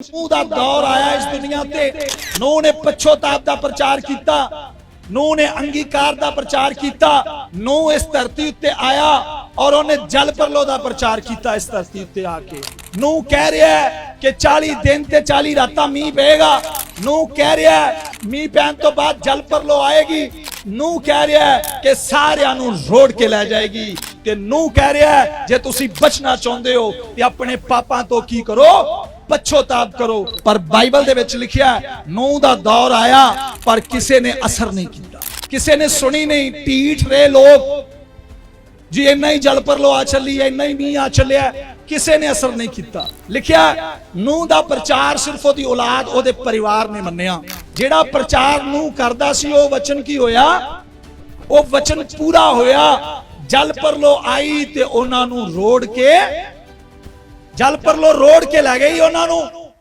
ਨੂਹ ਦਾ ਦੌਰ ਆਇਆ ਇਸ ਦੁਨੀਆ ਤੇ ਨੂਹ ਨੇ ਪਛੋਤਾਪ ਦਾ ਪ੍ਰਚਾਰ ਕੀਤਾ। ਨੂਹ ਨੇ ਅੰਗੀਕਾਰ ਦਾ ਪ੍ਰਚਾਰ ਕੀਤਾ। ਨੂਹ ਇਸ ਧਰਤੀ ਉੱਤੇ ਆਇਆ ਔਰ ਉਹਨੇ ਜਲ ਪਰਲੋ ਦਾ ਪ੍ਰਚਾਰ ਕੀਤਾ ਇਸ ਧਰਤੀ ਉੱਤੇ ਆ ਕੇ। ਨੂਹ ਕਹਿ ਰਿਹਾ ਹੈ ਕਿ 40 ਦਿਨ ਤੇ 40 ਰਾਤਾਂ ਮੀਂਹ ਪਏਗਾ। ਨੂਹ ਕਹਿ ਰਿਹਾ ਹੈ ਮੀਂਹ ਪੈਣ ਤੋਂ ਬਾਅਦ ਜਲ ਪਰਲੋ ਆਏਗੀ। ਨੂਹ ਕਹਿ ਰਿਹਾ ਹੈ ਕਿ ਸਾਰਿਆਂ ਨੂੰ ਰੋੜ ਕੇ ਲੈ ਜਾਏਗੀ। ਤੇ ਨੂਹ ਕਹਿ ਰਿਹਾ ਜੇ ਤੁਸੀਂ ਬਚਣਾ ਚਾਹੁੰਦੇ ਹੋ ਤੇ ਆਪਣੇ ਪਾਪਾਂ ਤੋਂ ਕੀ ਕਰੋ? ਪਛੋਤਾਪ ਕਰੋ। ਪਰ ਬਾਈਬਲ ਦੇ ਵਿੱਚ ਲਿਖਿਆ ਹੈ, ਦਾ ਦੌਰ ਆਇਆ ਪਰ ਕਿਸੇ ਨੇ ਅਸਰ ਨਹੀਂ ਕੀਤਾ। ਕਿਸੇ ਨੇ ਸੁਣੀ ਨਹੀਂ ਢੀਠ ਰਹੇ ਲੋਕ। ਜੀ ਇੰਨਾ ਹੀ ਜਲ ਪਰ ਲੋ ਆ ਚੱਲੀ ਹੈ ਇੰਨਾ ਹੀ ਮੀਂਹ ਆ ਚੱਲਿਆ ਕਿਸੇ ਨੇ ਅਸਰ ਨਹੀਂ ਕੀਤਾ। ਲਿਖਿਆ ਨੂਹ ਦਾ ਪ੍ਰਚਾਰ ਸਿਰਫ ਉਹਦੀ ਔਲਾਦ ਉਹਦੇ ਪਰਿਵਾਰ ਨੇ ਮੰਨਿਆ। ਜਿਹੜਾ ਪ੍ਰਚਾਰ ਨੂਹ ਕਰਦਾ ਸੀ ਉਹ ਵਚਨ ਕੀ ਹੋਇਆ? ਉਹ ਵਚਨ ਪੂਰਾ ਹੋਇਆ ਜਲ ਪਰਲੋ ਆਈ ਤੇ ਉਹਨਾਂ ਨੂੰ ਰੋੜ ਕੇ ਜਲ ਪਰਲੋ ਰੋੜ ਕੇ ਲੈ ਗਈ ਉਹਨਾਂ ਨੂੰ।